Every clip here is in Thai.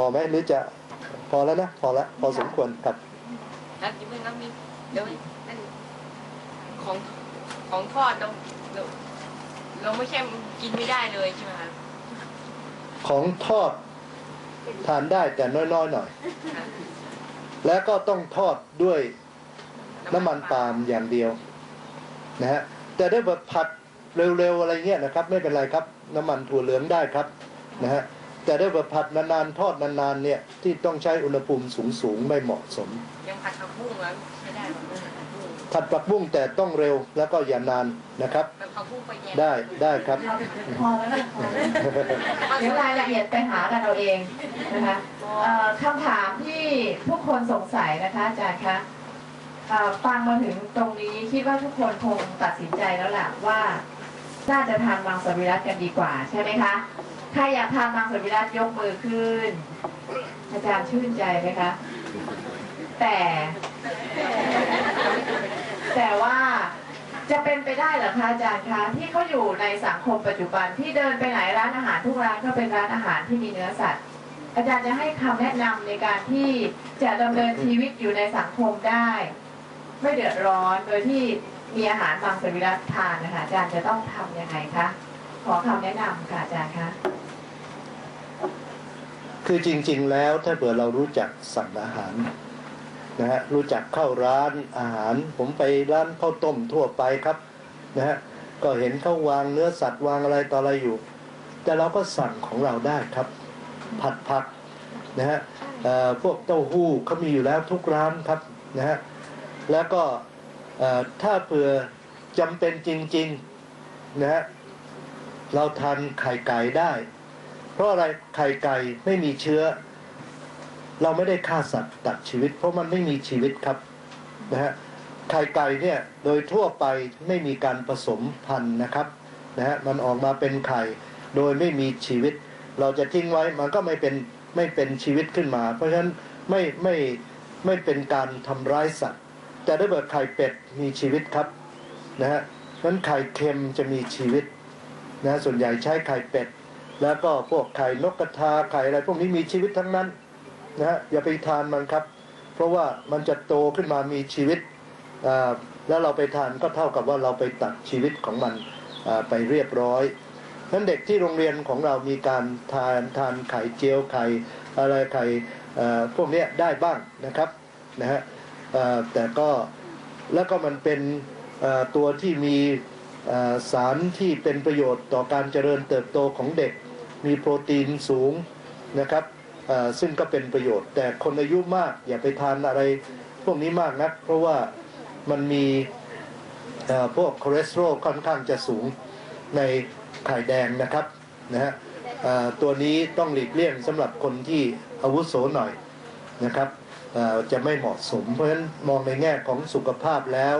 อไหมหรือจะพอแล้วนะพอแล้วพอสมควรครับแล้วยิ้มน้ำมีเดี๋ยวนั่นของของทอดเราเราเราไม่ใช่กินไม่ได้เลยใช่ไหมครับของทอดทานได้แต่น้อยๆหน่อย แล้วก็ต้องทอดด้วยน้ำมันปาล์มอย่างเดียวนะฮะแต่ได้แบบผัดเร็วๆอะไรเงี้ยนะครับ ไม่เป็นไรครับ น้ำมันถั่วเหลืองได้ครับนะฮะ แต่ได้แบบผัดนานๆทอดนานๆเนี่ยที่ต้องใช้อุณหภูมิสูงๆไม่เหมาะสม ยังผัดผักบุ้งแล้วใช้ได้แบบผัดผักบุ้งผัดผักบุ้งแต่ต้องเร็วแล้วก็อย่านานนะครับแบบผักบุ้งไปแยมได้ได้ครับพอแล้วนะพอแล้วเดี๋ยวรายละเอียดไปหากันเอาเองนะคะเอ่อคำถามที่ผู้คนสงสัยนะคะอาจารย์คะเอ่อฟังมาถึงตรงนี้คิดว่าทุกคนคงตัดสินใจแล้วล่ะว่า น่าจะทานมังสวิรัตกันดีกว่าใช่ไหมคะ ใครอยากทานมังสวิรัตยกมือขึ้น อาจารย์ชื่นใจไหมคะ แต่ แต่ว่าจะเป็นไปได้หรอคะอาจารย์คะที่เขาอยู่ในสังคมปัจจุบันที่เดินไปไหนร้านอาหารทุกร้านก็เป็นร้านอาหารที่มีเนื้อสัตว์อาจารย์จะให้คำแนะนำในการที่จะดำเนินชีวิตอยู่ในสังคมได้ ไม่เดือดร้อนโดยที่ มีอาหารมังสวิรัตทานนะคะอาจารย์จะต้องทำยังไงคะขอคำแนะนำค่ะอาจารย์คะคือจริง ๆ แล้วถ้าเผื่อเรารู้จักสั่งอาหารนะฮะรู้จักเข้าร้านอาหาร ผมไปร้านข้าวต้มทั่วไปครับนะฮะก็เห็นเขาวางเนื้อสัตว์วางอะไรต่ออะไรอยู่ แต่เราก็สั่งของเราได้ครับ ผัดผักนะฮะพวกเต้าหู้เขามีอยู่แล้วทุกร้านครับนะฮะแล้วก็ ถ้าเผื่อจำเป็นจริงๆนะฮะเราทานไข่ไก่ได้ เพราะอะไรไข่ไก่ไม่มีเชื้อ เราไม่ได้ฆ่าสัตว์ตัดชีวิต เพราะมันไม่มีชีวิตครับนะฮะไข่ไก่เนี่ยโดยทั่วไปไม่มีการผสมพันธุ์นะครับนะฮะมันออกมาเป็นไข่โดยไม่มีชีวิต เราจะทิ้งไว้มันก็ไม่เป็นไม่เป็นชีวิตขึ้นมา เพราะฉะนั้นไม่ไม่ไม่เป็นการทำร้ายสัตว์ แต่ถ้าเกิดไข่เป็ดมีชีวิตครับนะฮะนั้นไข่เค็มจะมีชีวิตนะส่วนใหญ่ใช้ไข่เป็ด แล้วก็พวกไข่นกกระทาไข่อะไรพวกนี้มีชีวิตทั้งนั้นนะฮะอย่าไปทานมันครับ เพราะว่ามันจะโตขึ้นมามีชีวิตอ่าแล้วเราไปทานก็เท่ากับว่าเราไปตัดชีวิตของมันอ่าไปเรียบร้อยนั้นเด็กที่โรงเรียนของเรามีการทานทานไข่เจียวไข่อะไรไข่อ่อพวกนี้ได้บ้างนะครับนะฮะ แต่ก็แล้วก็มันเป็นตัวที่มีสารที่เป็นประโยชน์ต่อการเจริญเติบโตของเด็ก มีโปรตีนสูงนะครับซึ่งก็เป็นประโยชน์ แต่คนอายุมากอย่าไปทานอะไรพวกนี้มากนัก เพราะว่ามันมีพวกคอเลสเตอรอลค่อนข้างจะสูงในไข่แดงนะครับนะฮะตัวนี้ต้องหลีกเลี่ยงสำหรับคนที่อาวุโสหน่อยนะครับ จะไม่เหมาะสม เพราะฉะนั้นมองในแง่ของสุขภาพแล้ว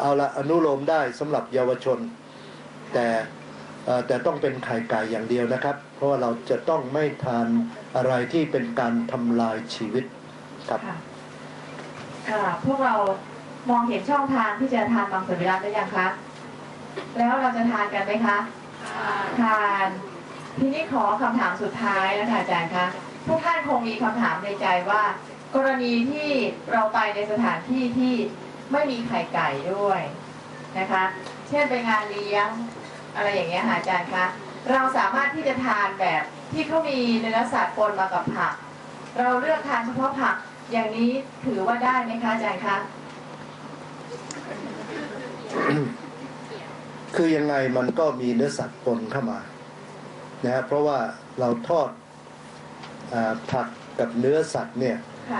เอาละอนุโลมได้สำหรับเยาวชน แต่แต่ต้องเป็นไข่ไก่อย่างเดียวนะครับ เพราะว่าเราจะต้องไม่ทานอะไรที่เป็นการทำลายชีวิตครับค่ะพวกเรามองเห็นช่องทางที่จะทานมังส่วิรัตได้ยังคะแล้วเราจะทานกันไหมคะทานทีนี้ขอคำถามสุดท้ายนะคะอาจารย์คะทุกท่านคงมีคำถามในใจว่า กรณีที่เราไปในสถานที่ที่ไม่มีไข่ไก่ด้วยนะคะ เช่นไปงานเลี้ยงอะไรอย่างเงี้ยค่ะอาจารย์คะเราสามารถที่จะทานแบบที่เขามีเนื้อสัตว์ปนมากับผัก เราเลือกทานเฉพาะผักอย่างนี้ถือว่าได้ไหมคะอาจารย์คะคือยังไงมันก็มีเนื้อสัตว์ปนเข้ามานะฮะเพราะว่าเราทอดอผักกับเนื้อสัตว์เนี่ย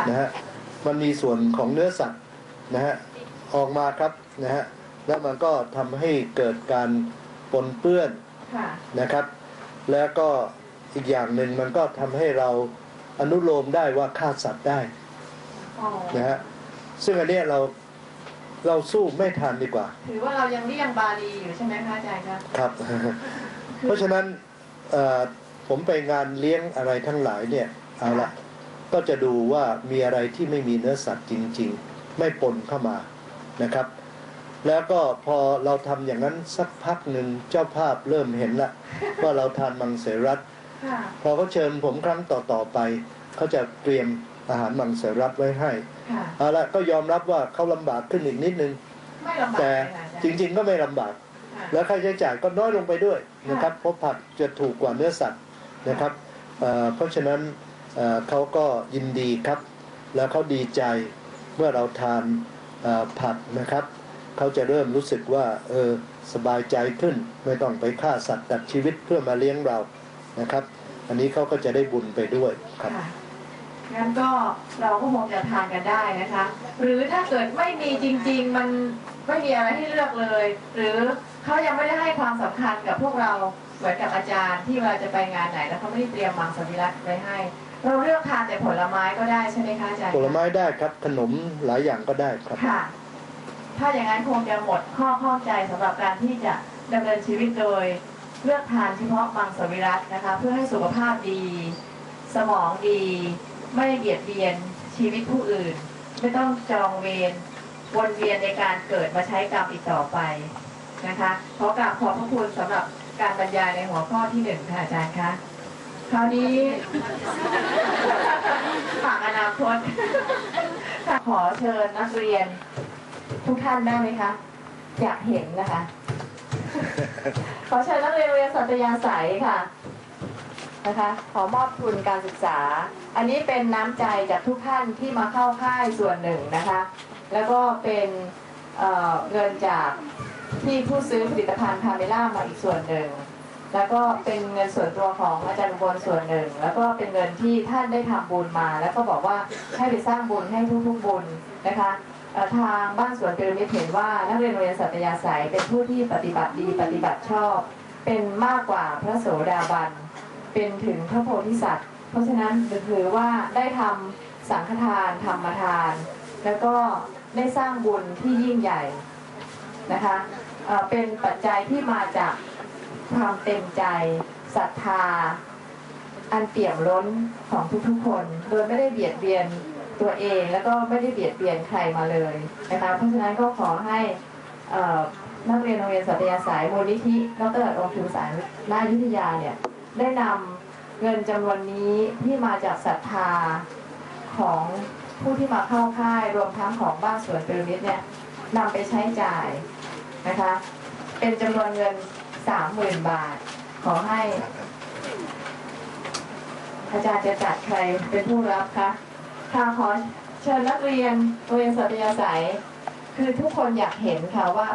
นะฮะมันมีส่วนของเนื้อสัตว์นะฮะออกมาครับนะฮะแล้วมันก็ทำให้เกิดการปนเปื้อนค่ะนะครับ แล้วก็อีกอย่างหนึ่งมันก็ทำให้เราอนุโลมได้ว่าฆ่าสัตว์ได้อ๋อนะฮะซึ่งอันเนี้ยเราเราสู้ไม่ทานดีกว่า ถือว่าเรายังเลี่ยงบาลีอยู่ใช่ไหมคะอาจารย์คะครับ เพราะฉะนั้นเอ่อผมไปงานเลี้ยงอะไรทั้งหลายเนี่ยเอาละ ก็จะดูว่ามีอะไรที่ไม่มีเนื้อสัตว์จริง ๆ ไม่ปนเข้ามานะครับ แล้วก็พอเราทำอย่างนั้นสักพักหนึ่งเจ้าภาพเริ่มเห็นละว่าเราทานมังสวิรัตค่ะพอเขาเชิญผมครั้งต่อๆไปเขาจะเตรียมอาหารมังสวิรัตไว้ให้ค่ะเอาละก็ยอมรับว่าเขาลำบากขึ้นอีกนิดนึงไม่ลำบากแต่เลยค่ะอาจารย์จริง ๆ ก็ไม่ลำบากค่ะและค่าใช้จ่ายก็น้อยลงไปด้วยนะครับเพราะผักจะถูกกว่าเนื้อสัตว์นะครับเอ่อเพราะฉะนั้นเอ่อ เขาก็ยินดีครับ แล้วเขาดีใจเมื่อเราทานผักนะครับ เขาจะเริ่มรู้สึกว่าเออสบายใจขึ้น ไม่ต้องไปฆ่าสัตว์ตัดชีวิตเพื่อมาเลี้ยงเรานะครับ อันนี้เขาก็จะได้บุญไปด้วยครับงั้นก็เราก็คงจะทานกันได้นะคะ หรือถ้าเกิดไม่มีจริง ๆ มันไม่มีอะไรให้เลือกเลย หรือเขายังไม่ได้ให้ความสำคัญกับพวกเราเหมือนกับอาจารย์ที่เวลาจะไปงานไหน แล้วเขาไม่ได้เตรียมมังสวิรัตไว้ให้ เราเลือกทานแต่ผลไม้ก็ได้ใช่ไหมคะอาจารย์ผลไม้ได้ครับ ขนมหลายอย่างก็ได้ครับ ค่ะ ถ้าอย่างนั้นคงจะหมดข้อข้องใจสำหรับการที่จะดำเนินชีวิตโดยเลือกทานเฉพาะมังสวิรัตนะคะ เพื่อให้สุขภาพดี สมองดี ไม่เบียดเบียนชีวิตผู้อื่น ไม่ต้องจองเวรวนเวียนในการเกิดมาใช้กรรมอีกต่อไปนะคะขอกราบขอบพระคุณสำหรับการบรรยายในหัวข้อที่หนึ่งค่ะอาจารย์คะ คราวนี้ฝากอนาคตขอเชิญนักเรียน ทุกท่านได้ไหมคะ อยากเห็นนะคะ ขอเชิญนักเรียนโรงเรียนสัตยาสายค่ะนะคะขอมอบทุนการศึกษา อันนี้เป็นน้ำใจจากทุกท่านที่มาเข้าค่ายส่วนหนึ่งนะคะ แล้วก็เป็นเอ่อเงินจากที่ผู้ซื้อผลิตภัณฑ์คาเมล่ามาอีกส่วนหนึ่ง แล้วก็เป็นเงินส่วนตัวของอาจารย์บลส่วนหนึ่ง แล้วก็เป็นเงินที่ท่านได้ทำบุญมา แล้วก็บอกว่าให้ไปสร้างบุญให้ทุกๆบุญนะคะทางบ้านสวนพีระมิดเห็นว่านักเรียนโรงเรียนสัตยาสายเป็นผู้ที่ปฏิบัติดีปฏิบัติชอบ เป็นมากกว่าพระโสดาบันเป็นถึงพระโพธิสัตว์ เพราะฉะนั้นถือว่าได้ทำสังฆทานธรรมทาน แล้วก็ได้สร้างบุญที่ยิ่งใหญ่นะคะเป็นปัจจัยที่มาจาก ความเต็มใจศรัทธา อันเปี่ยมล้นของทุกๆคน โดยไม่ได้เบียดเบียนตัวเองแล้วก็ไม่ได้เบียดเบียนใครมาเลยนะคะเพราะฉะนั้นก็ขอให้นักเรียนโรงเรียนสัตยาสายมูลนิธิดรองค์พิมสารนายุทธยาเนี่ยได้นำเงินจำนวนนี้ที่มาจากศรัทธาของผู้ที่มาเข้าค่ายรวมทั้งของบ้านสวนพีระมิดเนี่ยนำไปใช้จ่ายนะคะเป็นจำนวนเงิน สามหมื่นบาท ขอให้ อาจารย์จะจัดใครเป็นผู้รับคะค่ะขอเชิญนักเรียนโรงเรียนสัตยาสายคือทุกคนอยากเห็นค่ะว่า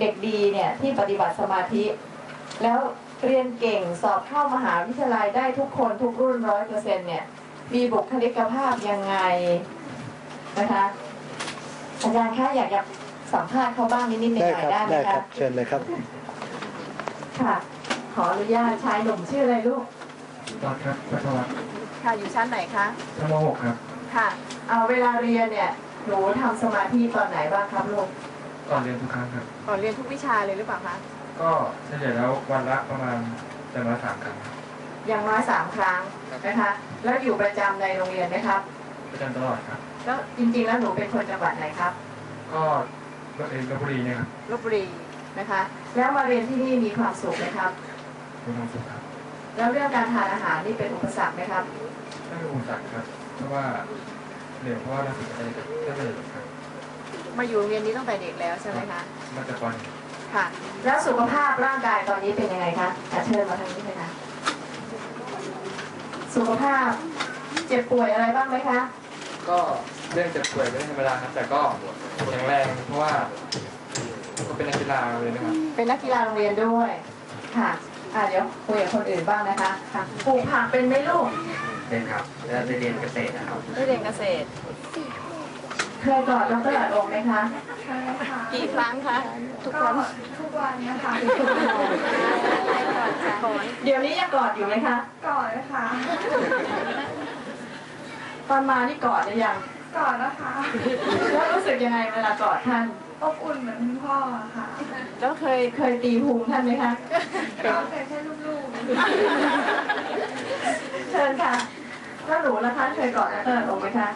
เด็กดีเนี่ยที่ปฏิบัติสมาธิ แล้วเรียนเก่งสอบเข้ามหาวิทยาลัยได้ทุกคนทุกรุ่นร้อยเปอร์เซ็นเนี่ย มีบุคลิกภาพยังไงนะคะอาจารย์คะอยากจะสัมภาษณ์เขาบ้างนิดๆหน่ได้อยครับๆได้ไหมคะได้ครับเชิญเลยครับ ค่ะ ขออนุญาตชายหนุ่มชื่ออะไรลูกตอนครับปัสสาวะค่ะอยู่ชั้นไหนคะชั้นม .6 ครับ ค่ะ เอาเวลาเรียนเนี่ยหนูทำสมาธิตอนไหนบ้างครับลูกก่อนเรียนทุกครั้งครับ ก่อนเรียนทุกวิชาเลยหรือเปล่าคะ ก็เฉลี่ยแล้ววันละประมาณอย่างละสามครั้งครับอย่างน้อยสามครั้งนะคะ แล้วอยู่ประจำในโรงเรียนไหมครับ ประจำตลอดครับ แล้วจริงๆแล้วหนูเป็นคนจังหวัดไหนครับ ก็รถเองลพบุรีเนี่ยครับลบบุรี นะคะ แล้วมาเรียนที่นี่มีความสุขไหมครับมีความสุขครับ แล้วเรื่องการทานอาหารนี่เป็นอุปสรรคไหมครับไม่มีอุปสรรคครับเพราะว่าเรียนเพราะว่านักศึกษาจะได้เลยครับมาอยู่โรงเรียนนี้ตั้งแต่เด็กแล้วใช่ไหมคะมาจากก่อนค่ะ แล้วสุขภาพร่างกายตอนนี้เป็นยังไงคะอะเชิญมาทางนี้เลยค่ะสุขภาพเจ็บป่วยอะไรบ้างไหมคะ ก็เรื่องเจ็บป่วยไม่ธรรมดาครับแต่ก็แข็งแรงเพราะว่า ก็เป็นนักกีฬาเลยนะครับเป็นนักกีฬาโรงเรียนด้วยค่ะอ่าเดี๋ยวคุยกับคนอื่นบ้างนะคะค่ะปลูกผักเป็นไหมลูกเป็นครับแล้วจะเรียนเกษตรนะครับได้เรียนเกษตรเคยกอดดรอดงไหมคะกี่ครั้งคะทุกวันทุกวันนะคะเดี๋ยวนี้ยังกอดอยู่ไหมคะก่อนนะคะตอนมานี่กอดหรือยัง ก่อนนะคะแล้วรู้สึกยังไงเวลากอดท่านอบอุ่นเหมือนคุณพ่อค่ะ แล้วเคยเคยตีภูมิท่านไหมคะก็เป็นแค่ลูกเชิญค่ะแล้วหนูล่ะคะเคยกอดดรอดงไหมคะ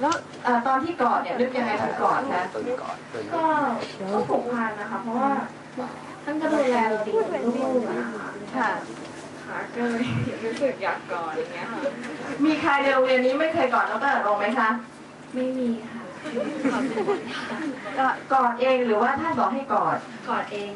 แล้วเอ่อตอนที่กอดเนี่ยนึกยังไงถึงกอดคะๆก็ก็ผูกพันนะคะ เพราะว่าท่านก็ดูแลเราดีเหมือนลูกๆอะนะคะ ค่ะค่ะก็เลยรู้สึกอยากกอดอย่างเงี้ยค่ะมีใครในโรงเรียนนี้ไม่เคยกอดดรอรงค์ไหมคะ ไม่มีค่ะกอดเองหรือว่าท่านบอกให้กอด กอดเอง